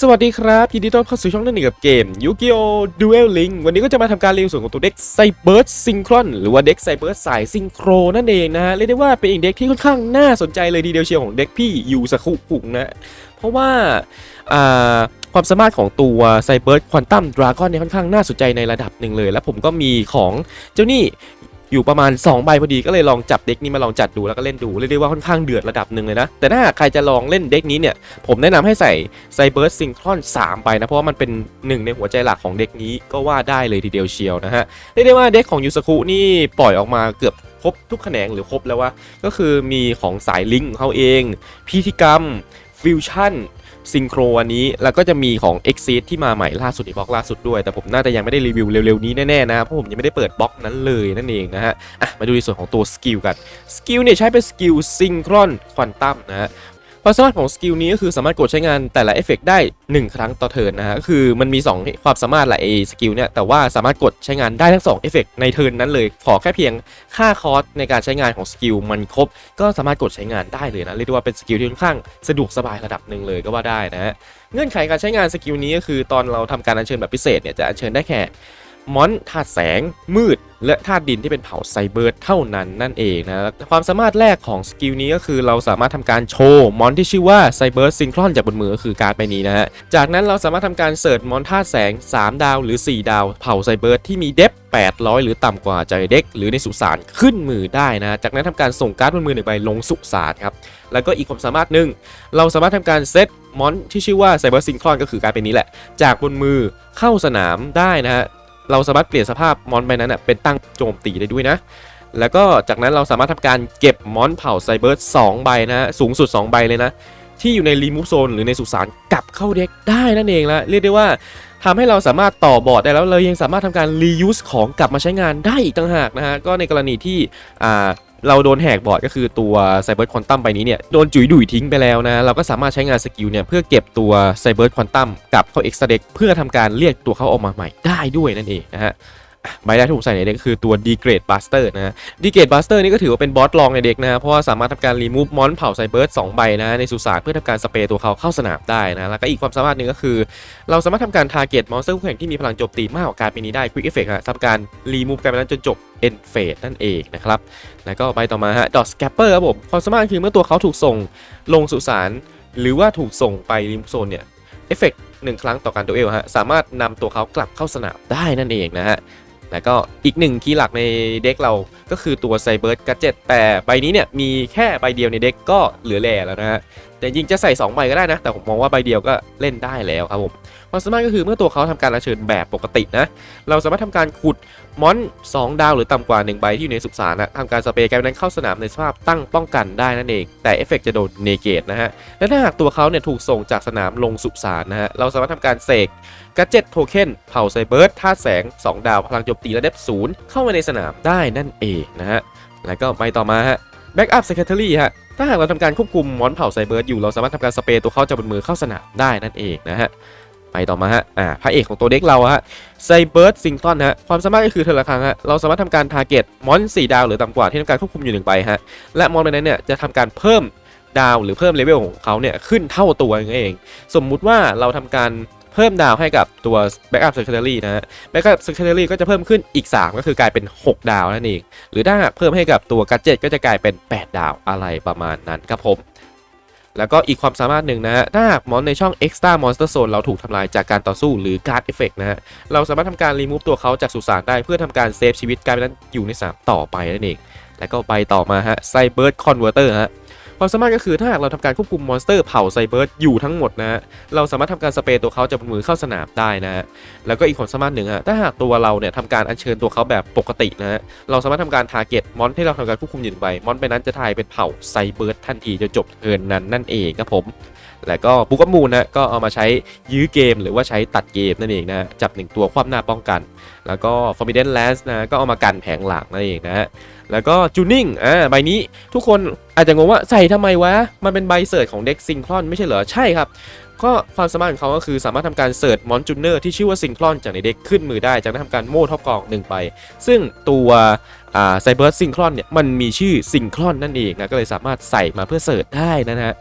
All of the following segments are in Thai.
สวัสดีครับยินดีต้อนรับเข้าสู่ช่องนั่นหนึ่งกับเกม Yu-Gi-Oh! Duel Link วันนี้ก็จะมาทำการรีวิวส่วนของตัวเด็กไซเบิร์ s ซิงครอนหรือว่าเด็กไซเบิร์ s สายซิงโครนั่นเองนะฮะเรียกได้ว่าเป็นอีกเด็กที่ค่อนข้างน่าสนใจเลยทีเดียวเชียวของเด็กพี่ยูสคุกุงนะ เพราะว่าอ่าความสามารถของตัวไซเบิร์ s ควอนตัมดราก้อนเนี่ยค่อนข้างน่าสนใจในระดับหนึ่งเลย แล้วผมก็มีของเจ้านี่ อยู่ประมาณ2ใบพอดีก็เลยลองจับเด็กนี้มาลองจัดดูแล้วก็เล่นดูเรียกได้ว่าค่อนข้างเดือดระดับหนึ่งเลยนะ แต่ถ้าหากใครจะลองเล่นเด็กนี้เนี่ยผมแนะนำให้ใส่ไซเบิร์ซิงครอน3ไปนะเพราะว่ามันเป็นหนึ่งในหัวใจหลักของเด็กนี้ก็ว่าได้เลยทีเดียวเชียวนะฮะเรียกได้ว่าเด็กของยูสคุนี่ปล่อยออกมาเกือบครบทุกแขนงหรือครบแล้วว่าก็คือมีของสายลิงก์ของเขาเองพิธีกรรมฟิวชั่น ซิงโครอันนี้ แล้วก็จะมีของ e x i t ที่มาใหม่ล่าสุดอีกบล็อกล่าสุดด้วย แต่ผมน่าจะยังไม่ได้รีวิวเร็วๆนี้แน่ๆนะเพราะผมยังไม่ได้เปิดบล็อกนั้นเลยนั่นเองนะฮะอะมาดูในส่วนของตัวสกิลกันสกิลเนี่ยใช้เป็นสกิลซิงครอนควอนตัมนะฮะ ความสามารถของสกิลนี้ก็คือสามารถกดใช้งานแต่ละเอฟเฟกได้ 1 ครั้งต่อเทิร์นนะฮะก็คือมันมี 2 ความสามารถแหละไอสกิลเนี่ยแต่ว่าสามารถกดใช้งานได้ทั้ง2เอฟเฟกในเทิร์นนั้นเลย ขอแค่เพียงค่าคอสในการใช้งานของสกิลมันครบ ก็สามารถกดใช้งานได้เลยนะเรียกได้ว่าเป็นสกิลที่ค่อนข้างสะดวกสบายระดับหนึ่งเลยก็ว่าได้นะฮะเงื่อนไขการใช้งานสกิลนี้ก็คือตอนเราทำการอัญเชิญแบบพิเศษเนี่ยจะอัญเชิญได้แค่ มอนธาตุแสง มืด และธาตุดินที่เป็นเผ่าไซเบิร์เท่านั้นนั่นเองนะความสามารถแรกของสกิลนี้ก็คือเราสามารถทำการโชว์มอนที่ชื่อว่าไซเบิร์ซิงครอนจากบนมือก็คือการ์ดใบนี้นะฮะ จากนั้นเราสามารถทำการเสิร์ชมอนธาตุแสง 3 ดาวหรือ 4 ดาว เผ่าไซเบิร์ที่มีเดฟ800 หรือต่ำกว่าใจเด็กหรือในสุสานขึ้นมือได้นะ จากนั้นทำการส่งการ์ดบนมือหนึ่งใบลงสุสานครับ แล้วก็อีกความสามารถหนึ่งเราสามารถทำการเซตมอนที่ชื่อว่าไซเบิร์ซิงครอนก็คือการ์ดใบนี้แหละ จากบนมือเข้าสนามได้นะฮะ เราสามารถเปลี่ยนสภาพมอนใบนั้นเป็นตั้งโจมตีได้ด้วยนะ แล้วก็จากนั้นเราสามารถทำการเก็บมอนเผ่าไซเบิร์ส2ใบนะสูงสุด 2 ใบเลยนะ ที่อยู่ในรีมูฟโซนหรือในสุสานกลับเข้าเด็กได้นั่นเองละเรียกได้ว่าทำให้เราสามารถต่อบอร์ดได้แล้วเรายังสามารถทำการรียูสของกลับมาใช้งานได้อีกต่างหากนะฮะก็ในกรณีที่อ่า เราโดนแหกบอร์ดก็คือตัวไซเบิร์ควอนตัมไปนี้เนี่ยโดนจุ๋ยดุยทิ้งไปแล้วนะ เราก็สามารถใช้งานสกิลเนี่ยเพื่อเก็บตัวไซเบิร์ควอนตัมกลับเข้าเอ็กซ์เด็กเพื่อทำการเรียกตัวเขาออกมาใหม่ได้ด้วยนั่นเองนะฮะ ใบแรกที่ผมใส่ในเด็กก็คือตัว d e g r a d e Buster นะฮะ d e g r a d e Buster นี่ก็ถือว่าเป็นบอสรองในเด็กนะฮะเพราะว่าสามารถทำการรีมูฟมอนเผาไซเบิร์ s 2ใบนะในสุสานเพื่อทำการสเปรย์ตัวเขาเข้าสนามได้นะแล้วก็อีกความสามารถหนึ่งก็คือ เราสามารถทำการทาร์เก็ตมอนสเตอร์คู่แข่งที่มีพลังโจมตีมากกว่าการเป็นนี้ได้ Quick Effect ฮะทำการรีมูฟการเป็นนั้นจนจบ End Phase นั่นเองนะครับ แล้วก็ไปต่อมาฮะดอสแกปเปอร์ครับผมความสามารถคือเมื่อตัวเขาถูกส่งลงสุสานหรือว่าถูกส่งไปริมโซนเนี่ยเอฟเฟกหนึ่งครั้งต่อการดูเอลฮะสามารถนำตัวเขากลับเข้าสนามได้นั่นเองนะฮะ แล้วก็อีกหนึ่งคีย์หลักในเด็กเราก็คือตัวไซเบิร์ดกัจเจ็ตแต่ใบนี้เนี่ยมีแค่ใบเดียวในเด็กก็เหลือแหล่แล้วนะฮะแต่จริงจะใส่2ใบก็ได้นะ แต่ผมมองว่าใบเดียวก็เล่นได้แล้วครับผมความสามารถก็คือเมื่อตัวเขาทำการอัญเชิญแบบปกตินะ เราสามารถทำการขุดมอน2ดาวหรือต่ำกว่า 1 ใบที่อยู่ในสุสานนะทำการสเปรย์การนั้นเข้าสนามในสภาพตั้งป้องกันได้นั่นเอง แต่เอฟเฟกต์จะโดนเนเกตนะฮะ และถ้าหากตัวเขาเนี่ยถูกส่งจากสนามลงสุสานนะฮะ เราสามารถทำการเสกกัจเจ็ตโทเค็นเผ่าไซเบิร์ดธาตุแสง 2 ดาว พลังโจมตีระดับศูนย์เข้ามาในสนามได้นั่นเองนะฮะ แล้วก็ไปต่อมาฮะ Backup Secretary ฮะ ถ้าหากเราทำการควบคุมมอนเผ่าไซเบิร์ดอยู่เราสามารถทำการสเปรย์ตัวเขาจากบนมือเข้าสนามได้นั่นเองนะฮะไปต่อมาฮะอ่าพระเอกของตัวเด็กเราฮะไซเบิร์ดซิงตันฮะความสามารถก็คือเทอละครั้งฮะเราสามารถทำการทาร์เก็ตมอน4ดาวหรือต่ำกว่าที่ทำการควบคุมอยู่หนึ่งใบฮะและมอนใบนั้นเนี่ยจะทำการเพิ่มดาวหรือเพิ่มเลเวลของเขาเนี่ยขึ้นเท่าตัวนั่นเอง สมมุติว่าเราทำการ เพิ่มดาวให้กับตัว Backup Secretary นะฮะ Backup Secretary ก็จะเพิ่มขึ้นอีก 3 ก็คือกลายเป็น 6 ดาวนั่นเอง หรือถ้าหากเพิ่มให้กับตัว Gadget ก็จะกลายเป็น 8 ดาวอะไรประมาณนั้นครับผมแล้วก็อีกความสามารถหนึ่งนะฮะ ถ้าหากมอนในช่อง Extra Monster Zone เราถูกทำลายจากการต่อสู้หรือ Guard Effect นะฮะ เราสามารถทำการรีมูฟตัวเขาจากสุสานได้เพื่อทำการเซฟชีวิตกลายเป็นนั้นอยู่ในสามต่อไปนั่นเอง แล้วก็ไปต่อมาฮะ Cyber Converter ฮะ ความสามารถก็คือถ้าหากเราทำการควบคุมมอนสเตอร์เผ่าไซเบิร์ดอยู่ทั้งหมดนะเราสามารถทำการสเปรย์ตัวเขาจากมือเข้าสนามได้นะแล้วก็อีกความสามารถหนึ่งฮะถ้าหากตัวเราเนี่ยทำการอัญเชิญตัวเขาแบบปกตินะเราสามารถทำการทาร์เก็ตมอนที่เราทำการควบคุมอยู่หนึ่งใบมอนไปนั้นจะทายเป็นเผ่าไซเบิร์ดทันทีจะจบเทิร์นนั้นนั่นเองครับผมแล้วก็บุกมูลนะก็เอามาใช้ยื้อเกมหรือว่าใช้ตัดเกมนั่นเองนะจับหนึ่งตัวคว่ำหน้าป้องกัน แล้วก็ Forbidden Lance นะก็เอามากันแผงหลังนั่นเองนะฮะ แล้วก็จูนิ่งอ่าใบนี้ทุกคนอาจจะงงว่าใส่ทำไมวะ มันเป็นใบเสิร์ชของเด็กซิงคลอนไม่ใช่เหรอ ใช่ครับ ก็ความสามารถของเขาก็คือสามารถทำการเสิร์ชมอนจูเนอร์ที่ชื่อว่าซิงคลอนจากในเด็กขึ้นมือได้ จากนั้นทำการโม่ท็อปกองหนึ่งไป ซึ่งตัวอ่าไซเบิร์ซิงคลอนเนี่ยมันมีชื่อซิงคลอนนั่นเองนะก็เลยสามารถใส่มาเพื่อเสิร์ชได้นะฮะ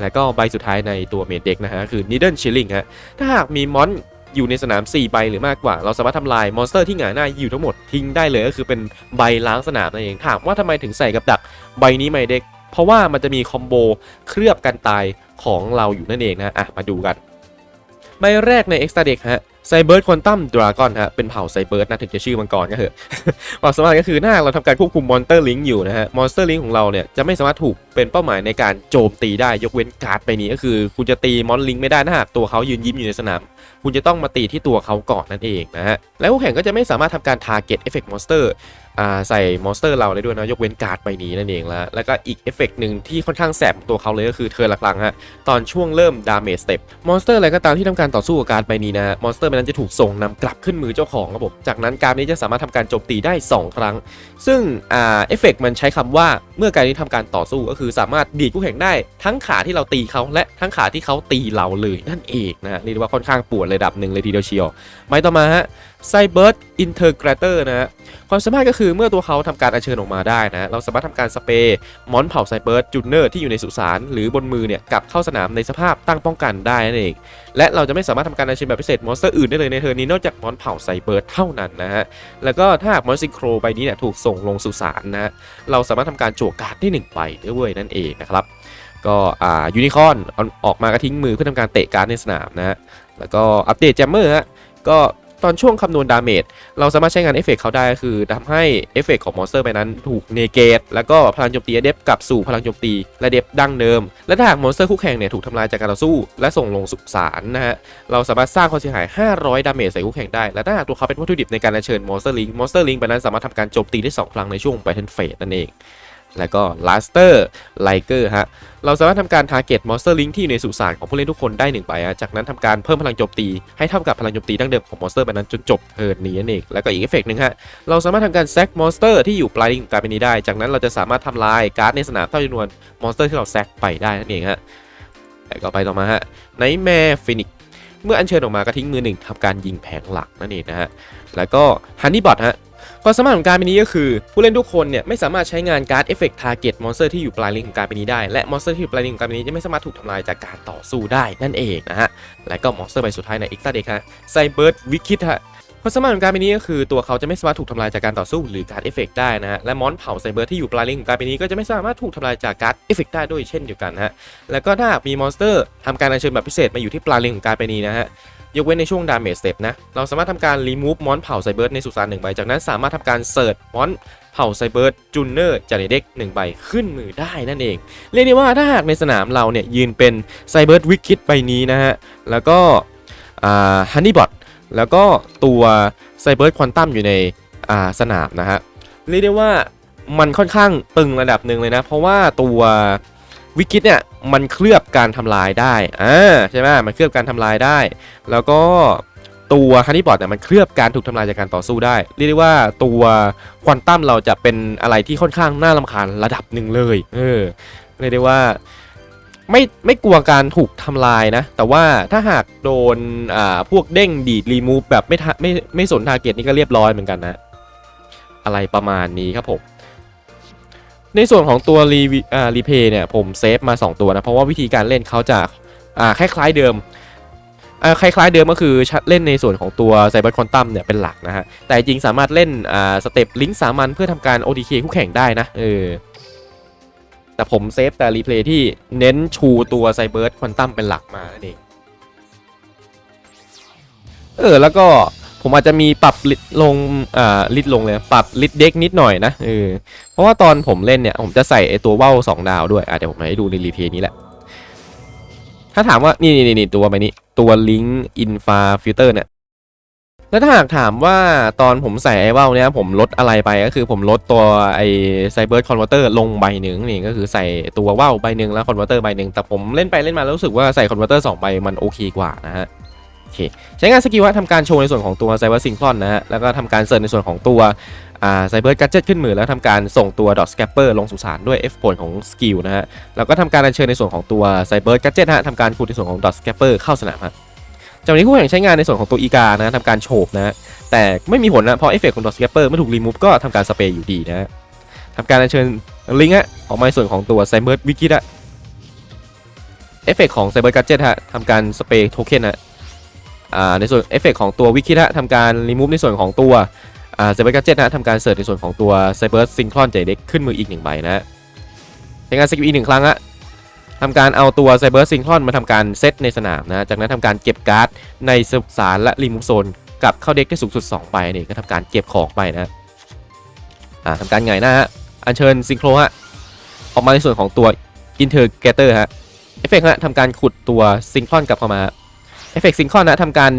แล้วก็ใบสุดท้ายในตัวเมดเด็กนะฮะคือ Needle Chilling ฮะถ้าหากมีมอน อยู่ในสนาม 4 ใบหรือมากกว่า เราสามารถทำลายมอนสเตอร์ที่หงายหน้าอยู่ทั้งหมดทิ้งได้เลยก็คือเป็นใบล้างสนามนั่นเองถามว่าทำไมถึงใส่กับดักใบนี้ไม่เด็ก เพราะว่ามันจะมีคอมโบเคลือบกันตายของเราอยู่นั่นเองนะอะมาดูกัน ใบแรกใน Extra Deck ฮะไซเบิร์ดควอนตัมดราก้อนฮะเป็นเผ่าไซเบิร์ดนะถึงจะชื่อมังกรก็เถอะความสามารถก็คือถ้าเราทำการควบคุมมอนสเตอร์ลิงอยู่นะฮะมอนสเตอร์ลิงของเราเนี่ยจะไม่สามารถถูกเป็นเป้าหมายในการโจมตีได้ยกเว้นการ์ดไปนี้ก็คือ คุณจะตีมอนลิงไม่ได้ถ้าหากตัวเขายืนยิ้มอยู่ในสนามคุณจะต้องมาตีที่ตัวเขาก่อนนั่นเองนะฮะ แล้วคู่แข่งก็จะไม่สามารถทำการ target effect monster อ่าใส่มอนสเตอร์เราได้ด้วยนะ ยกเว้นการ์ดใบนี้นั่นเองแล้วแล้วก็อีกเอฟเฟกต์หนึ่งที่ค่อนข้างแสบตัวเขาเลยก็คือเธอหลักๆฮะตอนช่วงเริ่มดาเมจสเต็ปมอนสเตอร์อะไรก็ตามที่ทำการต่อสู้กับการ์ดใบนี้นะมอนสเตอร์ใบนั้นจะถูกส่งนำกลับขึ้นมือเจ้าของครับผมจากนั้นการ์ดนี้จะสามารถทำการโจมตีได้ 2 ครั้ง ซึ่งอ่าเอฟเฟกต์มันใช้คำว่าเมื่อการนี้ทำการต่อสู้ก็คือสามารถดีดคู่แข่งได้ทั้งขาที่เราตีเขาและทั้งขาที่เขาตีเราเลยนั่นเองนะเรียกว่าค่อนข้างปวดระดับหนึ่งเลยทีเดียวเชียวไม้ต่อมาฮะไซเบิร์ดอินเทอร์เกรเตอร์นะฮะความสามารถก็คือเมื่อตัวเขาทำการอัญเชิญออกมาได้นะ เราสามารถทำการสเปรย์มอนเผาไซเบิร์ดจูเนอร์ที่อยู่ในสุสานหรือบนมือเนี่ยกลับเข้าสนามในสภาพตั้งป้องกันได้นั่นเองและเราจะไม่สามารถทำการอัญเชิญแบบพิเศษมอนสเตอร์อื่นได้เลยในเทอร์นี้นอกจากมอนเผาไซเบิร์ดเท่านั้นนะฮะแล้วก็ถ้าหากมอนซิงโครใบนี้เนี่ยถูกส่งลงสุสานนะฮะเราสามารถทำการจั่วการ์ดได้หนึ่งใบด้วยนั่นเองนะครับก็อ่ายูนิคอนออกมากระทิ้งมือเพื่อทำการเตะการ์ดในสนามนะฮะ แล้วก็อัปเดตแจมเมอร์ฮะก็ตอนช่วงคำนวณดาเมจเราสามารถใช้งานเอฟเฟกเขาได้คือทำให้เอฟเฟกของมอนสเตอร์ไปนั้นถูกเนเกตแล้วก็พลังโจมตีเดฟกลับสู่พลังโจมตีและเดฟดั้งเดิม และถ้าหากมอนสเตอร์คู่แข่งเนี่ยถูกทำลายจากการต่อสู้ และส่งลงสุสานนะฮะเราสามารถสร้างความเสียหาย 500 ดาเมจใส่คู่แข่งได้ และถ้าหากตัวเขาเป็นวัตถุดิบในการเชิญมอนสเตอร์ลิงมอนสเตอร์ลิงไปนั้นสามารถทำการโจมตีได้ 2 ครั้งในช่วง Battle Phase นั่นเอง แล้วก็ลาสเตอร์ไลเกอร์ฮะ เราสามารถทำการ target monster link ที่อยู่ในสุสานของผู้เล่นทุกคนได้หนึ่งใบอะจากนั้นทำการเพิ่มพลังโจมตี ให้เท่ากับพลังโจมตีดั้งเดิมของมอนสเตอร์ใบนั้นจนจบเทิร์นนี้นั่นเอง แล้วก็อีกเอฟเฟกต์หนึ่งฮะ เราสามารถทำการแซกมอนสเตอร์ที่อยู่ปลายลิงของการเป็นนี้ได้ จากนั้นเราจะสามารถทำลายการ์ดในสนามเท่าจำนวนมอนสเตอร์ที่เราแซกไปได้นั่นเองฮะแล้วก็ไปต่อมาฮะไนแมร์ฟินิกเมื่ออัญเชิญออกมาก็ทิ้งมือหนึ่งทำการยิงแผงหลักนั่นเองนะฮะแล้วก็ฮันนี่บอทฮะ ความสามารถของการเป็นนี้ก็คือ ผู้เล่นทุกคนเนี่ยไม่สามารถใช้งานการ์ดเอฟเฟกต์ทาร์เก็ตมอนสเตอร์ที่อยู่ปลายลิงของการเป็นนี้ได้ และมอนสเตอร์ที่อยู่ปลายลิงของการเป็นนี้จะไม่สามารถถูกทำลายจากการต่อสู้ได้นั่นเองนะฮะและก็มอนสเตอร์ใบสุดท้ายในอีกตาเด็กฮะไซเบิร์ดวิคิดฮะความสามารถของการเป็นนี้ก็คือตัวเขาจะไม่สามารถถูกทำลายจากการต่อสู้หรือการเอฟเฟกต์ได้นะฮะและมอนเผาไซเบิร์ดที่อยู่ปลายลิงของการเป็นนี้ก็จะไม่สามารถถูกทำลายจากการเอฟเฟกต์ได้ด้วยเช่นเดียวกันนะฮะแล้วก็ถ้ามีมอนสเตอร์ทำการอัญเชิญแบบพิเศษมาอยู่ที่ปลายลิงของการเป็นนี้นะฮะ ยกเว้นในช่วงดาเมจสเต็ปนะ เราสามารถทำการรีมูฟมอนเผาไซเบิร์ดในสุสานหนึ่งใบ จากนั้นสามารถทำการเสิร์ชมอนเผาไซเบิร์ดจูเนอร์จากในเด็กหนึ่งใบขึ้นมือได้นั่นเอง เรียกได้ว่าถ้าหากในสนามเราเนี่ยยืนเป็นไซเบิร์ดวิกคิดใบนี้นะฮะ แล้วก็ฮันนี่บอทแล้วก็ตัวไซเบิร์ดควอนตัมอยู่ในสนามนะฮะ เรียกได้ว่ามันค่อนข้างตึงระดับหนึ่งเลยนะ เพราะว่าตัววิกฤตเนี่ยมันเคลือบการทำลายได้อ่าใช่ไหมมันเคลือบการทำลายได้ แล้วก็ตัวฮันนี่บอทเนี่ยมันเคลือบการถูกทำลายจากการต่อสู้ได้ เรียกได้ว่าตัวควอนตัมเราจะเป็นอะไรที่ค่อนข้างน่ารำคาญระดับหนึ่งเลย เออเรียกได้ว่าไม่ไม่กลัวการถูกทำลายนะ แต่ว่าถ้าหากโดนอ่าพวกเด้งดีดรีมูฟแบบไม่ทะไม่ไม่สนทาร์เก็ตนี่ก็เรียบร้อยเหมือนกันนะ อะไรประมาณนี้ครับผม ในส่วนของตัวรีวิอ่ารีเพย์เนี่ยผมเซฟมา 2 ตัวนะ เพราะว่าวิธีการเล่นเขาจะอ่าคล้ายๆเดิมอ่าคล้ายๆเดิมก็คือเล่นในส่วนของตัวไซเบอร์คอนตัมเนี่ยเป็นหลักนะฮะ แต่จริงสามารถเล่นอ่าสเต็ปลิงก์สามัญเพื่อทำการ ODK คู่แข่งได้นะเออแต่ผมเซฟแต่รีเพลย์ที่เน้นชูตัวไซเบอร์คอนตัมเป็นหลักมานั่นเองเออแล้วก็ ผมอาจจะมีปรับลิตลงอ่าลิตลงเลยปรับลิตเด็กนิดหน่อยนะเออเพราะว่าตอนผมเล่นเนี่ยผมจะใส่ไอตัวว่าวสองดาวด้วยอะเดี๋ยวผมให้ดูในรีเพย์นี้แหละ ถ้าถามว่านี่นี่นี่ตัวใบนี้ตัวลิงก์อินฟาฟิลเตอร์เนี่ยแล้วถ้าหากถามว่าตอนผมใส่ไอ้ว่าวเนี่ยผมลดอะไรไปก็คือผมลดตัวไอไซเบิร์คอนเวอร์เตอร์ลงใบหนึ่งนี่ก็คือใส่ตัวว่าวใบหนึ่งแล้วคอนเวอร์เตอร์ใบหนึ่งแต่ผมเล่นไปเล่นมาแล้วรู้สึกว่าใส่คอนเวอร์เตอร์สองใบมันโอเคกว่านะฮะ เคใช้งานสกิลว่าทำการโชว์ในส่วนของตัวไซเบอร์ซิงคลอนนะฮะแล้วก็ทำการเสิร์ชในส่วนของตัวไซเบอร์กัจเจ็ตขึ้นมือแล้วทำการส่งตัวดอทสแคปเปอร์ลงสู่สารด้วย F ผลของสกิลนะฮะแล้วก็ทำการอัญเชิญในส่วนของตัวไซเบอร์กัจเจ็ตฮะทำการขุดในส่วนของดอทสแคปเปอร์เข้าสนามฮะจากนี้คู่แข่งใช้งานในส่วนของตัวอีกานะทำการโฉบนะฮะแต่ไม่มีผลนะเพราะเอฟเฟกต์ของดอทสแคปเปอร์เมื่อถูกรีมูฟก็ทำการสเปรย์อยู่ดีนะฮะทำการอัญเชิญลิงก์ฮะออกมาในส่วนของตัวไซเบอร์วิกิตอะเอฟเฟกของไซเบอร์กัจเจตฮะทำการสเปรย์โทเค็นฮะ ในส่วนเอฟเฟกของตัววิคิดะทำการรีมูฟในส่วนของตัวอ่าไซเบอร์กัจเจตฮะทำการเสิร์ชในส่วนของตัวไซเบอร์ซิงครอนใจเด็กขึ้นมืออีกหนึ่งใบนะฮะใช้งานสกิลอีกหนึ่งครั้งฮะทำการเอาตัวไซเบอร์ซิงครอนมาทำการเซตในสนามนะ จากนั้นทำการเก็บการ์ดในสุสานและรีมูฟโซนกลับเข้าเด็กได้สูงสุด2ใบนี่ก็ทำการเก็บของไปนะอ่าทำการไงน้าฮะอัญเชิญซิงโครฮะออกมาในส่วนของตัวอินเทอร์เกเตอร์ฮะเอฟเฟกต์ฮะทำการขุดตัวซิงคอนกลับเข้ามา ฟเฟกต์ซิงคอนนะทำการ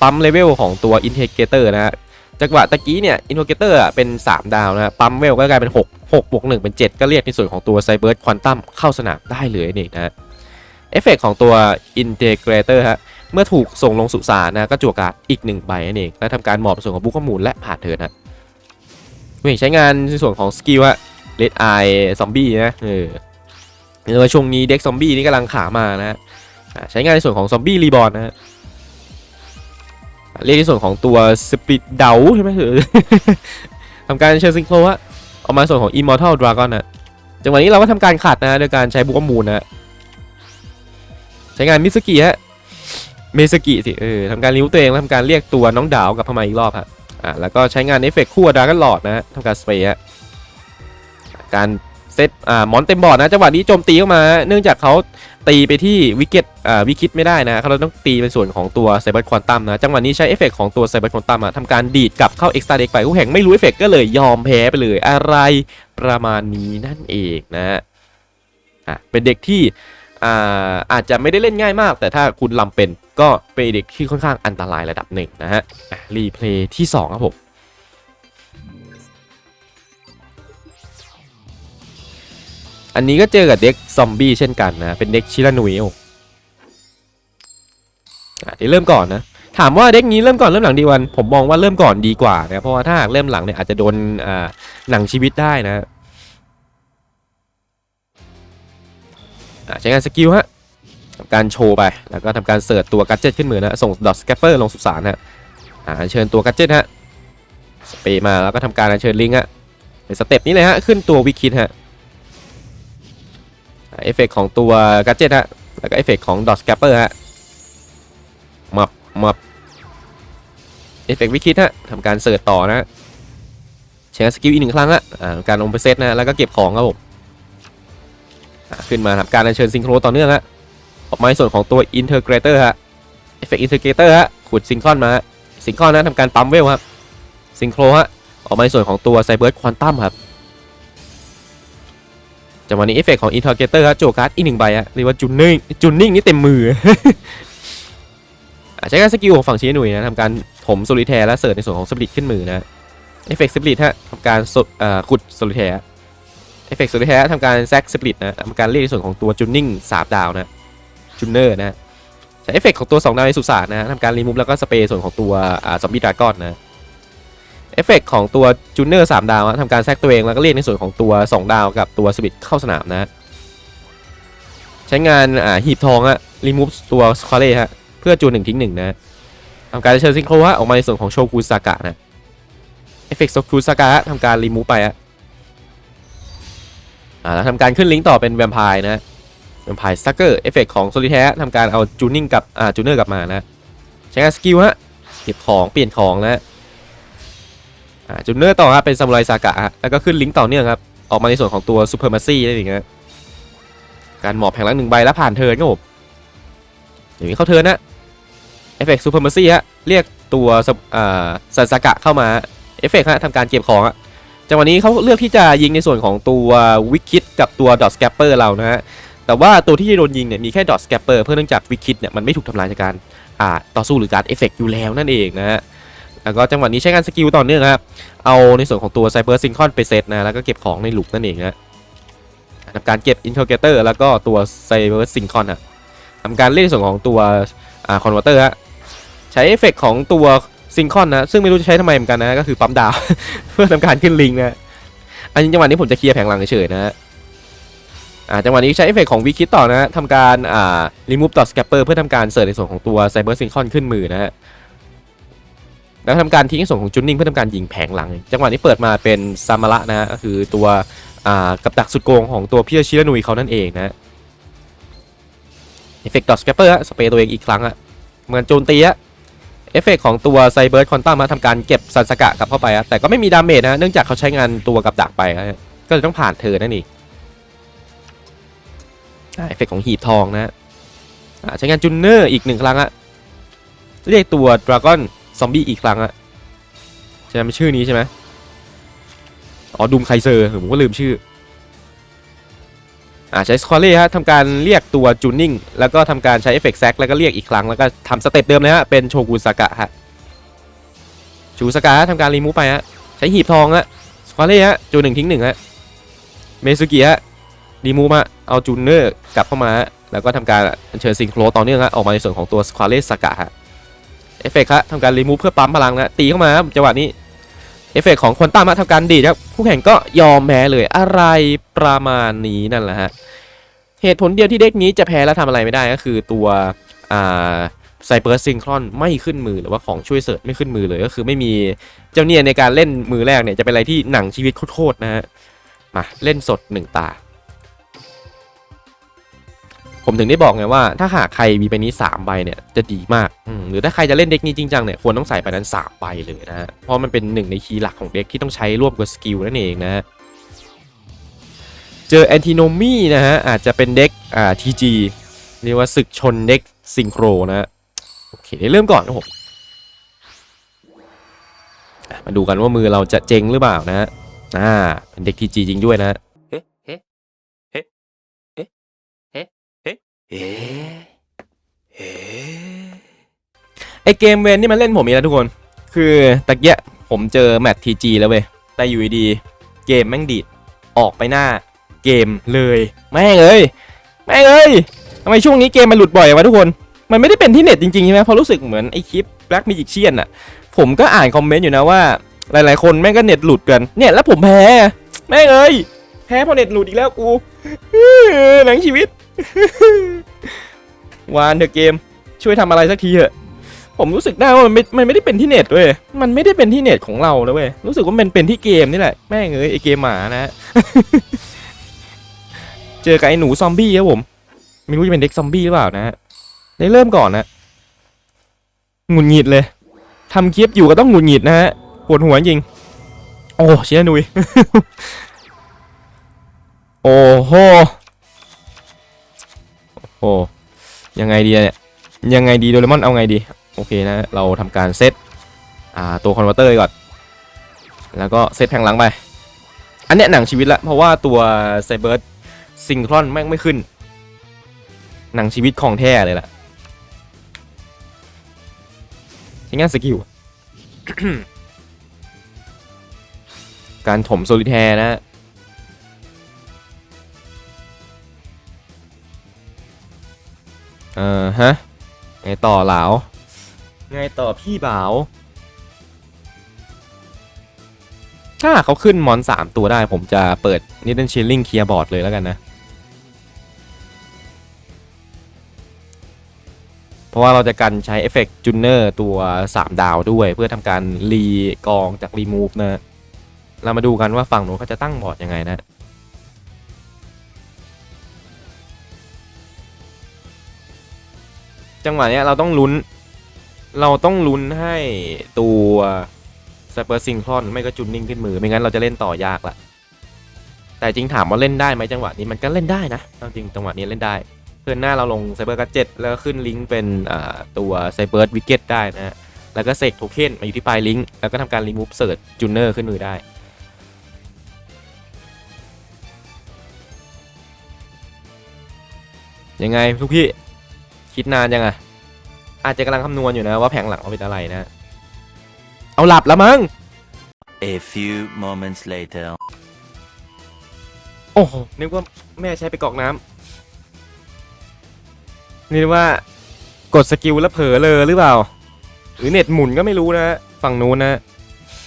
ปั๊มเลเวลของตัวอินเทเกเตอร์นะฮะจังหวะตะกี้เนี่ยอินเทเกเตอร์เป็น 3 ดาวนะปั๊มเวลก็กลายเป็น 6 6บวก1เป็น 7 ก็เรียกในส่วนของตัวไซเบิร์ดควอนตัมเข้าสนามได้เลยนี่นะเอฟเฟกต์ของตัวอินเทเกเตอร์ฮะเมื่อถูกส่งลงสุสานนะก็จั่วการ์ดอีก1ใบนั่นเองและทำการหมอบส่วนของบุคข้อมูลและผ่านเทิร์นะเว้ยใช้งานในส่วนของสกิลฮะเลดไอซอมบี้นะเออเออช่วงนี้เด็กซอมบี้นี่กำลังขามานะฮะ ใช้งานในส่วนของซอมบี้รีบอร์นนะฮะเรียกในส่วนของตัวสปิดเดาใช่ไหมเออทำการเชิญซิงโครฮะออกมาส่วนของ Immortal Dragon นนะจังหวะนี้เราก็ทำการขัดนะโดยการใช้บุกมูลนะใช้งานมิสกิฮะเมสกิสิเออทำการริ้วตัวเองแล้วทำการเรียกตัวน้องดาวกลับเข้ามาอีกรอบฮะอ่าแล้วก็ใช้งานเอฟเฟกต์คู่ดรากันหลอดนะฮะทำการสเปรย์ฮะการเซตอ่ามอนเต็มบอร์ดนะจังหวะนี้โจมตีเข้ามา เนื่องจากเขา ตีไปที่วิกเก็ตอ่าวิคิดไม่ได้นะเขาต้องตีเป็นส่วนของตัวไซเบอร์ควอนตัมนะ จังหวะนี้ใช้เอฟเฟกของตัวไซเบอร์ควอนตัมอะทำการดีดกลับเข้าเอ็กซ์ตาเด็กไปคู่แข่งไม่รู้เอฟเฟกก็เลยยอมแพ้ไปเลยอะไรประมาณนี้นั่นเองนะอะเป็นเด็กที่อ่าอาจจะไม่ได้เล่นง่ายมาก แต่ถ้าคุณลำเป็นก็เป็นเด็กที่ค่อนข้างอันตรายระดับหนึ่งนะฮะอะรีเพลย์ที่สองครับผม อันนี้ก็เจอกับเด็กซอมบี้เช่นกันนะ เป็นเด็กชิรานุยโออะที่เริ่มก่อนนะ ถามว่าเด็กนี้เริ่มก่อนเริ่มหลังดีวัน ผมมองว่าเริ่มก่อนดีกว่านะ เพราะว่าถ้าเริ่มหลังเนี่ยอาจจะโดนอ่าหนังชีวิตได้นะใช้งานสกิลฮะทำการโชว์ไป แล้วก็ทำการเสิร์ชตัวกัจเจตขึ้นมือนะ ส่งดอทสแกปเปอร์ลงสุสานฮะอาเชิญตัวกัจเจตฮะ สเปย์มาแล้วก็ทำการเชิญลิงฮะเป็นสเต็ปนี้เลยฮะ ขึ้นตัววิคิดฮะ เอฟเฟกของตัวกัจเจตฮะ แล้วก็เอฟเฟกของดอทสแกปเปอร์ฮะมับมับเอฟเฟกวิคิดฮะทำการเสิร์ชต่อนะใช้สกิลอีกหนึ่งครั้งฮะการลงไปเซตนะ แล้วก็เก็บของครับผมขึ้นมาทำการเชิญซิงโครต่อเนื่องฮะออกมาในส่วนของตัวอินเทอร์เกรเตอร์ฮะเอฟเฟกอินเทอร์เกรเตอร์ฮะขุดซิงคอนมาซิงคอนนะทำการปั๊มเวลครับซิงโครฮะออกมาในส่วนของตัวไซเบิร์ดควอนตัมครับ จังหวะนี้เอฟเฟกของอินทอร์เกเตอร์ครับโจการ์ดอีกหนึ่งใบอะเรียกว่าจุนนิ่งจุนนิ่งนี่เต็มมือใช้การสกิลของฝั่งชี้หนุ่ยนะทำการถมโซลิแทร์และเสิร์ชในส่วนของสปริตขึ้นมือนะเอฟเฟกต์สปริตฮะทำการขุดโซลิแทร์เอฟเฟกต์โซลิแทร์ทำการแซกสปริตนะทำการเรียกในส่วนของตัวจุนนิ่งสามดาวนะจุนเนอร์นะใช้เอฟเฟกต์ของตัวสองดาวในสุสานนะทำการรีมูฟแล้วก็สเปรย์ส่วนของตัวอ่าซอมบี้ดราก้อนนะ เอฟเฟกต์ของตัวจูเนอร์สามดาวทำการแซกตัวเองแล้วก็เรียกในส่วนของตัวสองดาวกับตัวสปิตเข้าสนามนะใช้งานอ่าหีบทองอะรีมูฟตัวสควอเล่ฮะเพื่อจูนหนึ่งทิ้งหนึ่งนะทำการเชิญซิงโครฮะออกมาในส่วนของโชกุสากะนะเอฟเฟกต์โชกุสากะฮะทำการรีมูฟไปอะอ่าแล้วทำการขึ้นลิงก์ต่อเป็นแวมไพร์นะแวมไพร์สักเกอร์เอฟเฟกต์ของโซลิแททำการเอาจูนิ่งกับอ่าจูเนอร์กลับมานะใช้งานสกิลฮะเก็บของเปลี่ยนของนะ อ่าจูเนอร์ต่อครับเป็นซามูไรซากะฮะแล้วก็ขึ้นลิงก์ต่อเนื่องครับ ออกมาในส่วนของตัวซูเปอร์มาซี่ได้อีกนะการหมอบแผงลังหนึ่งใบแล้วผ่านเทิร์นครับผมอย่างนี้เข้าเทิร์นนะเอฟเฟกต์ซูเปอร์มาซี่ฮะเรียกตัวสันสากะเข้ามาเอฟเฟกต์ฮะทำการเก็บของอะจังหวะนี้เขาเลือกที่จะยิงในส่วนของตัววิกคิดกับตัวดอทสแกปเปอร์เรานะฮะแต่ว่าตัวที่จะโดนยิงเนี่ยมีแค่ดอทสแกปเปอร์เพื่อเนื่องจากวิกคิดเนี่ยมันไม่ถูกทำลายจากการต่อสู้หรือการเอฟเฟกต์อยู่แล้วนั่นเองนะฮะ แล้วก็จังหวะนี้ใช้การสกิลต่อเนื่องครับ เอาในส่วนของตัวไซเบอร์ซิงคอนไปเซตนะ แล้วก็เก็บของในหลุมนั่นเองนะทำการเก็บ i n t e r g r a t o r แล้วก็ตัว Cyber Syncon อะทำการเล่นในส่วนของตัวอ่า Converter ฮะ ใช้เอฟเฟกของตัว Syncon นะ ซึ่งไม่รู้จะใช้ทำไมเหมือนกันนะ ก็คือปั๊มดาว เพื่อทำการขึ้นลิงนะ อันนี้จังหวะนี้ผมจะเคลียร์แผงหลังเฉยๆนะฮะจังหวะนี้ใช้เอฟเฟกของวิคิดต่อนะฮะทำการอ่า remove dot scapper เพื่อทำการเสิร์ชในส่วนของตัว Cyber Syncon ขึ้นมือนะฮะ แล้วทำการทิ้งในส่วนของจุนนิ่งเพื่อทำการยิงแผงหลัง จังหวะนี้เปิดมาเป็นซามาระนะฮะก็คือตัวอ่ากับดักสุดโกงของตัวพี่ชิรานุยเขานั่นเองนะเอฟเฟกต์ดอทสแคปเปอร์สเปรย์ตัวเองอีกครั้งอะเหมือนโจมตีอะเอฟเฟกต์ของตัวไซเบิร์ดคอนตัมมาทำการเก็บซันสกะกลับเข้าไปอะแต่ก็ไม่มีดาเมจนะเนื่องจากเขาใช้งานตัวกับดักไปอะก็เลยต้องผ่านเธอนั่นเองอ่าเอฟเฟกต์ของหีบทองนะอ่าใช้งานจุนเนอร์อีกหนึ่งครั้งอะเรียกตัวดราก้อน ซอมบี้อีกครั้งอะใช่ไหมชื่อนี้ใช่ไหมอ๋อดูมไคเซอร์ผมก็ลืมชื่ออ่าใช้สควอเล่ฮะทำการเรียกตัวจูนิ่งแล้วก็ทำการใช้เอฟเฟกต์แซกแล้วก็เรียกอีกครั้งแล้วก็ทำสเต็ปเดิมเลยฮะเป็นโชกุสากะฮะชูสากะทำการรีมูฟไปฮะใช้หีบทองฮะสควอเล่ฮะจูหนึ่งทิ้งหนึ่งฮะเมซุกิฮะรีมูฟมาเอาจูเนอร์กลับเข้ามาฮะแล้วก็ทำการเชิญซิงโครต่อเนื่องฮะออกมาในส่วนของตัวสควอเล่สากะฮะ เอฟเฟกต์ฮะทำการรีมูฟเพื่อปั๊มพลังนะตีเข้ามาครับจังหวะนี้เอฟเฟกต์ของควอนตัมฮะทำการดีครับคู่แข่งก็ยอมแพ้เลยอะไรประมาณนี้นั่นแหละฮะเหตุผลเดียวที่เด็กนี้จะแพ้แล้วทำอะไรไม่ได้ก็คือตัวอ่าไซเปอร์ซิงครอนไม่ขึ้นมือหรือว่าของช่วยเสริร์ชไม่ขึ้นมือเลยก็คือไม่มีเจ้าเนี่ยในการเล่นมือแรกเนี่ยจะเป็นอะไรที่หนังชีวิตโคตรๆนะฮะมาเล่นสดหนึ่งตา ผมถึงได้บอกไงว่าถ้าหากใครมีไปนี้ 3 ใบเนี่ยจะดีมาก หรือถ้าใครจะเล่นเด็กนี้จริงจังเนี่ยควรต้องใส่ไปนั้น 3 ใบเลยนะฮะเพราะมันเป็นหนึ่งในคีย์หลักของเด็กที่ต้องใช้ร่วมกับสกิลนั่นเองนะฮะเจอแอนติโนมีนะฮะอาจจะเป็นเด็กอ่าทีจีเรียกว่าศึกชนเด็กซิงโครนะฮะโอเคเริ่มก่อนนะผมมาดูกันว่ามือเราจะเจ๋งหรือเปล่านะฮะอ่าเป็นเด็กทีจีจริงด้วยนะ เฮ้เฮ้เฮ้ไอเกมเวนนี่มันเล่นผมอีกแล้วทุกคน คือตะเกียะผมเจอแมตช์ทีจีแล้วเว้ย แต่อยู่ดีเกมแม่งดีดออกไปหน้าเกมเลยแม่งเอ้ยแม่งเอ้ยทำไมช่วงนี้เกมมันหลุดบ่อยวะทุกคน มันไม่ได้เป็นที่เน็ตจริงๆใช่ไหมพราะรู้สึกเหมือนไอคลิป Black Magic เชียนอะผมก็อ่านคอมเมนต์อยู่นะว่า หลายๆ คนแม่งก็เน็ตหลุดกัน เนี่ยแล้วผมแพ้แม่งเอ้ยแพ้เพราะเน็ตหลุดอีกแล้วกูหนังชีวิต วานเถอะเกม ช่วยทำอะไรสักทีเถอะ ผมรู้สึกได้ว่ามันไม่มันไม่ได้เป็นที่เน็ตเว้ยมันไม่ได้เป็นที่เน็ตของเราแล้วเว้ยรู้สึกว่ามันเป็นที่เกมนี่แหละแม่งเอ้ยไอเกมหมานะเจอกับไอหนูซอมบี้ครับผมไม่รู้จะเป็นเด็กซอมบี้หรือเปล่านะฮะได้เริ่มก่อนนะหงุดหงิดเลยทำคลิปอยู่ก็ต้องหงุดหงิดนะฮะปวดหัวจริง โอ้เชียนุยโอ้โห โอ้ยังไงดีเนี่ยยังไงดีโดเรมอนเอาไงดี โอเคนะ เราทำการเซตอ่าตัวคอนเวอร์เตอร์ก่อน แล้วก็เซตแทงหลังไป อันเนี้ยหนังชีวิตละ เพราะว่าตัวไซเบิร์ดซิงครอนแม่งไม่ขึ้น หนังชีวิตของแท้เลยล่ะใช้งานสกิลการถมโซลิแทร์นะ ออฮะ ไงต่อเหลาไงต่อพี่บ่าว ถ้าเขาขึ้นมอนสามตัวได้ผมจะเปิดนิดเดิลชิลลิงเคลียร์บอร์ดเลยแล้วกันนะ เพราะว่าเราจะกันใช้เอฟเฟกต์จูเนอร์ตัว 3 ดาวด้วย เพื่อทำการรีกองจากรีมูฟนะ เรามาดูกันว่าฝั่งหนูเขาจะตั้งบอร์ดยังไงนะ จังหวะเนี้ยเราต้องลุ้น เราต้องลุ้นให้ตัวสเปอร์ซิงคลอนไม่ก็จุนนิ่งขึ้นมือไม่งั้นเราจะเล่นต่อยากละแต่จริงถามว่าเล่นได้ไหมจังหวะนี้มันก็เล่นได้นะจริงจังหวะนี้เล่นได้เพื่อนหน้าเราลงไซเบอร์กัจเจ็ตแล้วขึ้นลิงก์เป็นตัวไซเบอร์วิกเก็ตได้นะฮะแล้วก็เสกโทเค็นมาอยู่ที่ปลายลิงก์แล้วก็ทำการรีมูฟเซิร์ชจูเนอร์ขึ้นมือได้ยังไงทุกพี่ คิดนานยังอะอาจจะกำลังคำนวณอยู่นะว่าแผงหลังเอาเป็นอะไรนะ เอาหลับแล้วมั้ง A few moments later. โอ้โหนึกว่าแม่ใช้ไปกรอกน้ำนี่ว่ากดสกิลแล้วเผลอเลยหรือเปล่า หรือเน็ตหมุนก็ไม่รู้นะฝั่งนู้นนะ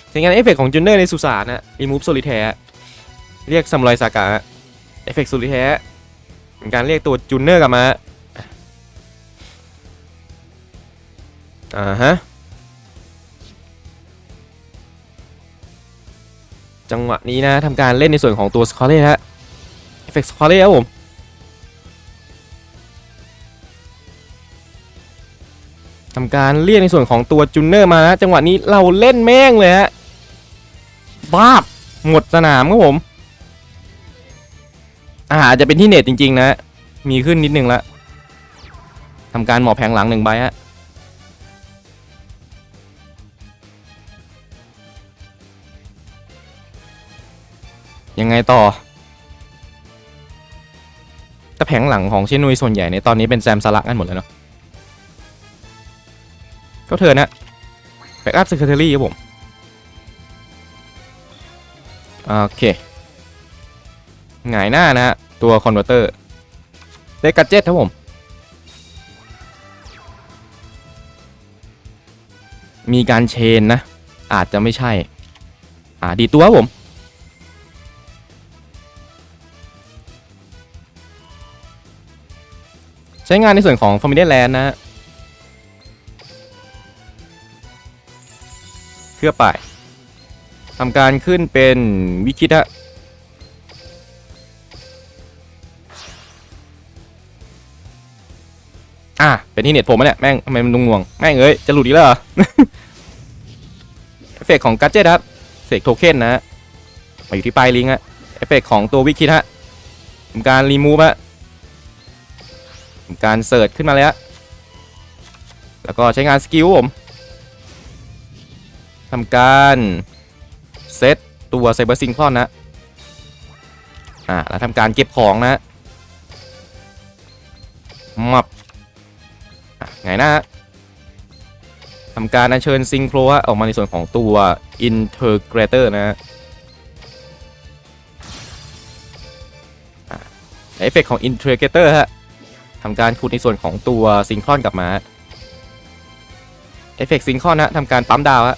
ใช้งานเอฟเฟกต์ของจูเนอร์ในสุสานนะรีมูฟโซลิแทเรียกซัมไรซากะเอฟเฟกต์โซลิแทเป็นการเรียกตัวจูเนอร์กลับมา อ่าฮะ จังหวะนี้นะทำการเล่นในส่วนของตัวสคอเล่ฮะเอฟเฟกต์สคอเล่ครับผมทำการเรียกในส่วนของตัวจูเนอร์มานะจังหวะนี้เราเล่นแม่งเลยฮะบ้าบหมดสนามครับผมอาอาจจะเป็นที่เน็ตจริง ๆ นะ มีขึ้นนิดนึงละทำการหมอบแผงหลังหนึ่งใบฮะ ยังไงต่อ แต่แผงหลังของเชนุยส่วนใหญ่ในตอนนี้เป็นแซมสลักกันหมดแล้วเนาะก็เธอนะแบ็กอัพ s ซ c เค t รี่ครับผม โอเค หงายหน้านะฮะ ตัวคอนเวอร์เตอร์ได้กัจเจ็ตครับผม มีการเชนนะ อาจจะไม่ใช่ อ่า ดีตัวครับผม ใช้งานในส่วนของ f o r m i d i a Land นะฮะเคลือไปทำการขึ้นเป็นวิคิดฮะอะ เป็นที่เน็ตผมอะเนี่ย แม่งทำไมมันนุ่งงวงแม่งเอ้ย จะหลุดอีกแล้วเหรอเอฟเฟกของกัจเจตครับเสกโทเค็นนะฮะมาอยู่ที่ปลายลิงก์ฮะเอฟเฟกของตัววิคิดฮะทำการรีมูฟฮะ การเสิร์ชขึ้นมาเลยฮะแล้วก็ใช้งานสกิลผมทำการเซตตัวไซเบอร์ซิงคลอนนะ อ่า แล้วทำการเก็บของนะมับอะไงนะฮะทำการอัญเชิญซิงโครฮะออกมาในส่วนของตัว Integrator นะฮะอะเอฟเฟกของ Integrator ฮะ ทำการขุดในส่วนของตัวซิงคลอนกลับมาเอฟเฟกซิงคลอนนะทำการปั๊มดาวฮะ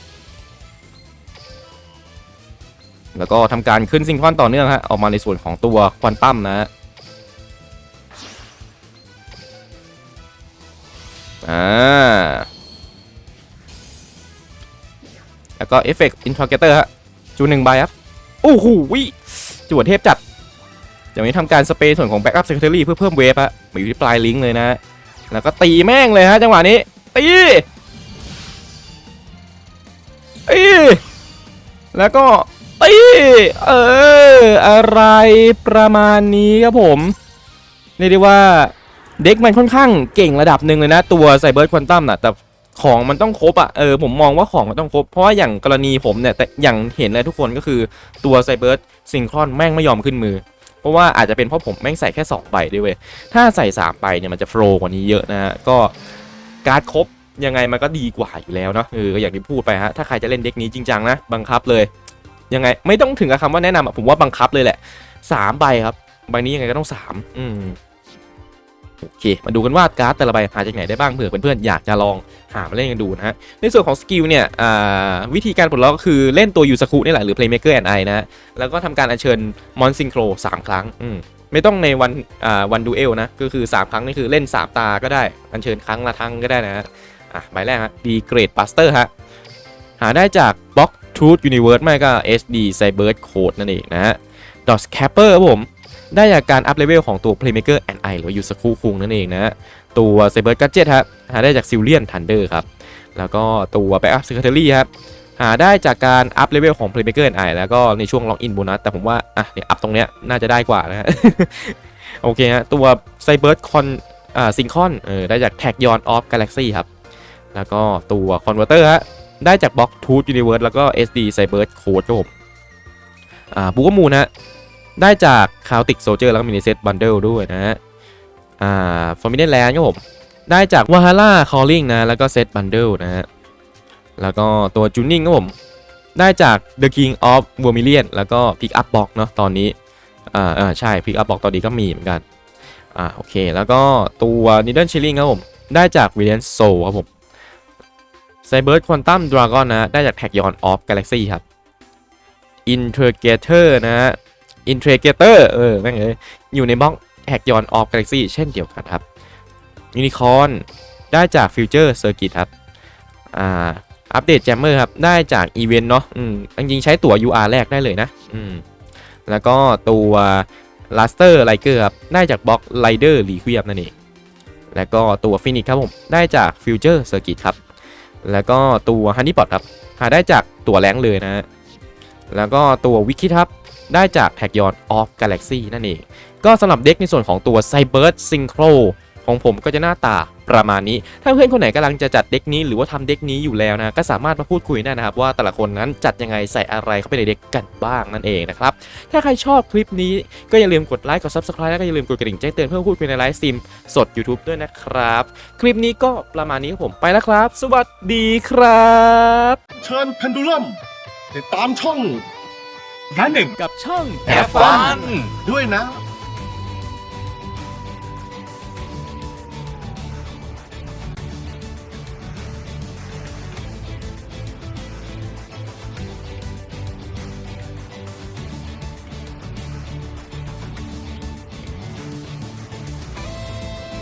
แล้วก็ทำการขึ้นซิงคลอนต่อเนื่องฮะออกมาในส่วนของตัวควอนตัมนะฮะอ่าแล้วก็เอฟเฟกต์อินทรเกเตอร์ฮะจูหนึ่งใบครับโอ้โหวิจวดเทพจัด จากนี้ทำการสเปรย์ส่วนของ Backup Secretary เพื่อเพิ่มเวฟอะมาอยู่ที่ปลายลิงก์เลยนะ แล้วก็ตีแม่งเลยฮะจังหวะนี้ ตีตีแล้วก็ตีเออ อะไรประมาณนี้ครับผมเรียกได้ว่าเด็กมันค่อนข้างเก่งระดับหนึ่งเลยนะ ตัวไซเบอร์ควอนตัมน่ะแต่ของมันต้องครบอะเออผมมองว่าของมันต้องครบ เพราะว่าอย่างกรณีผมเนี่ยแต่อย่างเห็นเลยทุกคนก็คือตัวไซเบอร์ซิงครอนแม่งไม่ยอมขึ้นมือ ราะว่าอาจจะเป็นเพราะผมแม่งใส่แค่ 2 ใบด้วยเว้ย ถ้าใส่ 3 ใบเนี่ยมันจะโฟล์กว่านี้เยอะนะฮะ ก็การ์ดครบยังไงมันก็ดีกว่าอยู่แล้วเนาะ เออก็อย่างที่พูดไปฮะ ถ้าใครจะเล่นเด็กนี้จริงจังนะ บังคับเลย ยังไงไม่ต้องถึงกับคำว่าแนะนำอะผมว่าบังคับเลยแหละ3ใบครับ ใบนี้ยังไงก็ต้อง3อืม โอเค มาดูกันว่าการ์ดแต่ละใบหาจากไหนได้บ้างเผื่อเพื่อนๆอยากจะลองหามาเล่นกันดูนะฮะ ในส่วนของสกิลเนี่ยวิธีการปลดล็อกก็คือเล่นตัวยูสคุนี่แหละหรือ Playmaker and I นะฮะแล้วก็ทำการอัญเชิญมอนซิงโครสามครั้งไม่ต้องในวันวันดูเอลนะ ก็คือ 3 ครั้งนี่คือเล่น 3 ตาก็ได้ อัญเชิญครั้งละครั้งก็ได้นะฮะอะใบแรกฮะดีเกรดบัสเตอร์ฮะ หาได้จาก Block Truth Universe ไม่ก็ SD Cyber Code นั่นเองนะฮะ Dot Capper ครับผม ได้จากการอัพเลเวลของตัว Playmaker and I หรือว่ายูสคุคุงนั่นเองนะฮะตัว Cyber Gadget ครับหาได้จาก Zillion Thunder ครับ แล้วก็ตัว Backup Secretary ครับหาได้จากการอัพเลเวลของ Playmaker and I แล้วก็ในช่วงล็อกอินโบนัสแต่ผมว่าอะเนี่ยอัพตรงเนี้ยน่าจะได้กว่านะฮะโอเคฮะตัว Cyber Con อ่า Syncon เออได้จาก Tag Yon of Galaxy ครับแล้วก็ตัว Converter ฮะได้จาก Block Tooth Universe แล้วก็ SD Cyber Code ครับผมอ่าบูกมูนฮะ ได้จากคาวติกโซเจอร์แล้วก็มินิเซตบันเดิลด้วยนะฮะอ่าฟอร์มิเนแลนด์ครับผม ได้จากวาฮาร่าคอลลิงนะ แล้วก็เซตบันเดิลนะฮะ แล้วก็ตัวจูนนิงครับผม ได้จาก The King of v e r m i l i o n แล้วก็พิกอัพบ็อกเนาะตอนนี้ อ่าอ่าใช่พิกอัพบ็อกตอนนี้ก็มีเหมือนกัน อ่าโอเค แล้วก็ตัว Needle Chilling ครับผม ได้จากวิลเลียนโซครับผมไซเบิร์ดควอนตัมดราก้อนนะ ได้จากแท็กยอนออฟกาแล็กซี่ครับอินเทอร์เกเตอร์นะ Integrator เออแม่งเอ้ยอยู่ในบล็อก Tag Yon of Galaxy เช่นเดียวกันครับ Unicorn ได้จาก Future Circuit ครับอ่าอัปเดตแจมเมอร์ครับ ได้จากอีเวนต์เนาะอืมจริงๆใช้ตั๋ว UR แรกได้เลยนะอืมแล้วก็ตัว Luster Liker ครับ ได้จากบล็อก Rider Requiem นั่นเอง แล้วก็ตัวฟินิกครับผม ได้จากฟิวเจอร์เซอร์กิตครับ แล้วก็ตัวฮันนี่พอตครับ หาได้จากตัวแรงเลยนะ แล้วก็ตัววิคิครับ ได้จากแท็กยอนออฟกาแล็กซี่นั่นเอง ก็สำหรับเด็กในส่วนของตัวไซเบิร์ดซิงโครของผมก็จะหน้าตาประมาณนี้ ถ้าเพื่อนคนไหนกำลังจะจัดเด็กนี้หรือว่าทำเด็กนี้อยู่แล้วนะ ก็สามารถมาพูดคุยได้นะครับ ว่าแต่ละคนนั้นจัดยังไงใส่อะไรเข้าไปในเด็กกันบ้างนั่นเองนะครับ ถ้าใครชอบคลิปนี้ก็อย่าลืมกดไลค์กด Subscribe แล้วก็อย่าลืมกดกระดิ่งแจ้งเตือนเพื่อพูดคุยในไลฟ์สตรีมสด YouTube ด้วยนะครับ คลิปนี้ก็ประมาณนี้ครับผมไปแล้วครับ สวัสดีครับ เชิญเพนดูลัมติดตามช่อง ร้านหนึ่งกับช่อง แอบฟัน ด้วยนะ